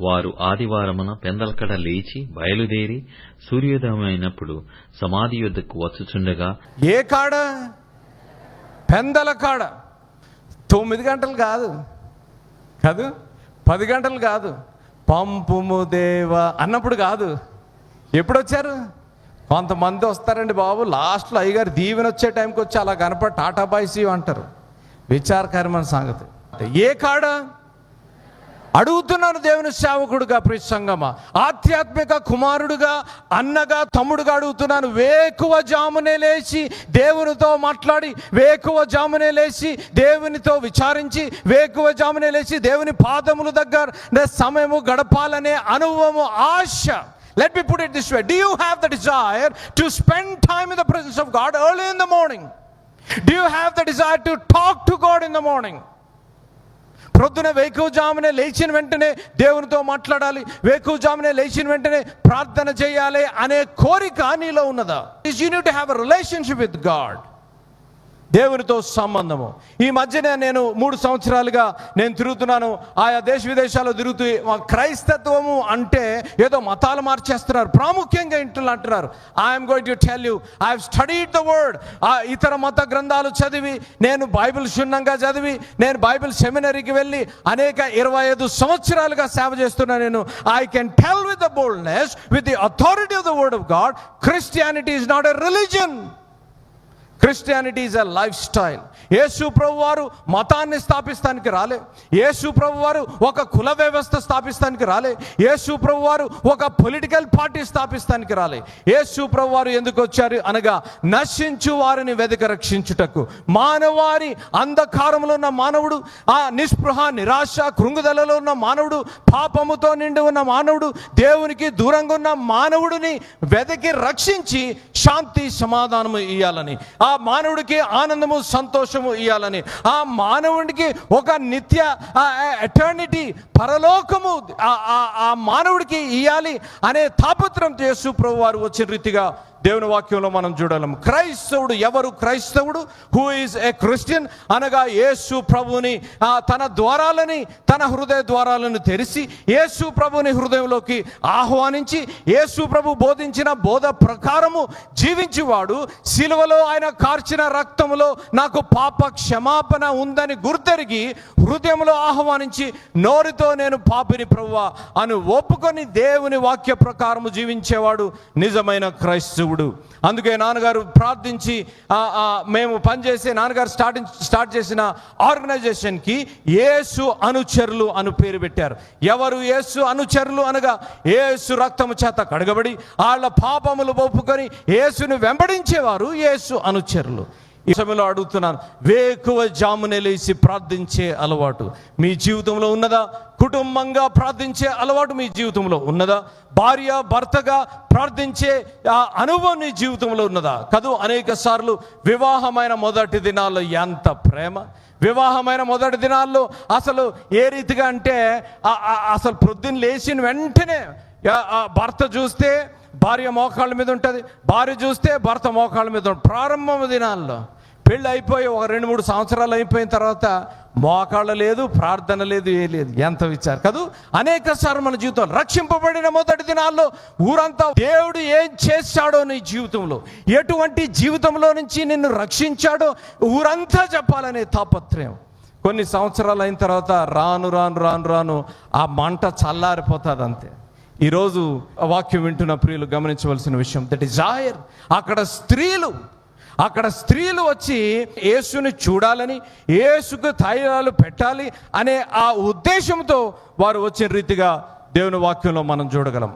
వారు ఆదివారమున పెందలకడ లేచి బయలుదేరి సూర్యోదయమైనప్పుడు సమాధి యొద్దకు వచ్చుచుండగా ఏ కాడ? పెందల కాడ తొమ్మిది గంటలు కాదు. కాదు పది గంటలు కాదు. పంపుము దేవా అన్నప్పుడు కాదు. ఎప్పుడు వచ్చారు కొంతమంది వస్తారండి బాబు. లాస్ట్లో అయ్యగారు దీవెన వచ్చే టైంకి వచ్చి అలా కనపడి టాటా బాయ్సీ అంటారు. విచారకరమైన సంగతి. ఏ కాడ? అడుగుతున్నాను దేవుని సేవకుడుగా ప్రసంగమ ఆధ్యాత్మిక కుమారుడుగా అన్నగా తమ్ముడుగా అడుగుతున్నాను. వేకువ జామునే లేచి దేవునితో మాట్లాడి వేకువ జామునే లేచి దేవునితో విచారించి వేకువ జామునే లేచి దేవుని పాదముల దగ్గర సమయము గడపాలనే అనుభవము ఆశ. Let me put it this way do you have the desire to spend time in the presence of God early in the morning do you have the desire to talk to God in the morning ప్రొద్దున వేకువజామునే లేచిన వెంటనే దేవునితో మాట్లాడాలి. వేకువజామునే లేచిన వెంటనే ప్రార్థన చేయాలి అనే కోరిక నీలో ఉన్నదా? Is you to have a relationship with God దేవునితో సంబంధము. ఈ మధ్యనే నేను మూడు సంవత్సరాలుగా నేను తిరుగుతున్నాను. ఆయా దేశ విదేశాల్లో తిరుగుతూ క్రైస్తత్వము అంటే ఏదో మతాలు మార్చేస్తున్నారు. ప్రాముఖ్యంగా ఇంట్లో అంటున్నారు. I'm going to tell you I studied the word ఆ ఇతర మత గ్రంథాలు చదివి నేను బైబిల్ క్షుణ్ణంగా చదివి నేను బైబిల్ సెమినరీకి వెళ్ళి అనేక ఇరవై ఐదు సంవత్సరాలుగా సేవ చేస్తున్నా నేను. I can tell with the boldness with the authority of the word of God Christianity is not a religion Christianity is a lifestyle Yesu ప్రభు వారు మతాన్ని స్థాపిస్తానికి రాలే. యేసు ప్రభు వారు ఒక కుల వ్యవస్థ స్థాపిస్తానికి రాలే. యేసు ప్రభు వారు ఒక పొలిటికల్ పార్టీ స్థాపిస్తానికి రాలే. యేసు ప్రభు వారు ఎందుకు వచ్చారు? అనగా నశించు వారిని వెదక రక్షించుటకు. మానవారి అంధకారంలో ఉన్న మానవుడు ఆ నిస్పృహ నిరాశ కృంగుదలలో ఉన్న మానవుడు పాపముతో నిండి ఉన్న మానవుడు దేవునికి దూరంగా ఉన్న మానవుడిని వెదకి రక్షించి శాంతి సమాధానము ఇవ్వాలని ఆ మానవుడికి ఆనందము సంతోషము ఇవ్వాలని ఆ మానవుడికి ఒక నిత్య ఎటర్నిటీ పరలోకము ఆ- ఆ- ఆ మానవుడికి ఇయ్యాలి అనే తాపత్రం యేసు ప్రభు వారు వచ్చిన రీతిగా దేవుని వాక్యంలో మనం చూడలేము క్రైస్తవుడు ఎవరు? క్రైస్తవుడు? హూ ఈజ్ ఏ క్రిస్టియన్ అనగా యేసు ప్రభుని ఆ, తన ద్వారాలని తన హృదయ ద్వారాలను తెరిచి యేసు ప్రభుని హృదయంలోకి ఆహ్వానించి యేసు ప్రభు బోధించిన బోధ ప్రకారము జీవించేవాడు. సిలువలో ఆయన కార్చిన రక్తములో నాకు పాప క్షమాపణ ఉందని గుర్తెరిగి హృదయంలో ఆహ్వానించి నోరుతో నేను పాపిని ప్రభువా అని ఒప్పుకొని దేవుని వాక్య ప్రకారము జీవించేవాడు నిజమైన క్రైస్తవుడు. అందుకే నాన్నగారు ప్రార్థించి మేము పనిచేసే నాన్నగారు స్టార్ట్ స్టార్ట్ చేసిన ఆర్గనైజేషన్కి ఏసు అనుచరులు అను పేరు పెట్టారు. ఎవరు ఏసు అనుచరులు అనగా ఏసు రక్తము చేత కడగబడి వాళ్ళ పాపములు ఒప్పుకొని యేసుని వెంబడించేవారు యేసు అనుచరులు. ఈ సమయంలో అడుగుతున్నాను వేకువ జామునే లేచి ప్రార్థించే అలవాటు మీ జీవితంలో ఉన్నదా? కుటుంబంగా ప్రార్థించే అలవాటు మీ జీవితంలో ఉన్నదా? భార్య భర్తగా ప్రార్థించే ఆ అనుభవం నీ జీవితంలో ఉన్నదా? కదూ అనేక సార్లు వివాహమైన మొదటి దినాల్లో ఎంత ప్రేమ. వివాహమైన మొదటి దినాల్లో అసలు ఏ రీతిగా అంటే అసలు ప్రొద్దున లేచిన వెంటనే భర్త చూస్తే భార్య మోకాళ్ళ మీద ఉంటుంది. భార్య చూస్తే భర్త మోకాళ్ళ మీద ఉంటుంది. ప్రారంభం దినాల్లో పెళ్ళి అయిపోయి ఒక రెండు మూడు సంవత్సరాలు అయిపోయిన తర్వాత మోకాళ్ళ లేదు ప్రార్థన లేదు ఏ లేదు. ఎంత విచారు కదూ? అనేక సార్లు మన జీవితం రక్షింపబడిన మొదటి దినాల్లో ఊరంతా దేవుడు ఏం చేశాడో నీ జీవితంలో ఎటువంటి జీవితంలో నుంచి నిన్ను రక్షించాడో ఊరంతా చెప్పాలనే తాపత్రయం. కొన్ని సంవత్సరాలు అయిన తర్వాత రాను రాను రాను రాను ఆ మంట చల్లారిపోతుంది అంతే ఈరోజు ఆ వాక్యం వింటున్న ప్రియులు గమనించవలసిన విషయం. దట్ జాయర్ అక్కడ స్త్రీలు అక్కడ స్త్రీలు వచ్చి యేసుని చూడాలని యేసుకు తైలాలు పెట్టాలి అనే ఆ ఉద్దేశంతో వారు వచ్చిన రీతిగా దేవుని వాక్యంలో మనం చూడగలం.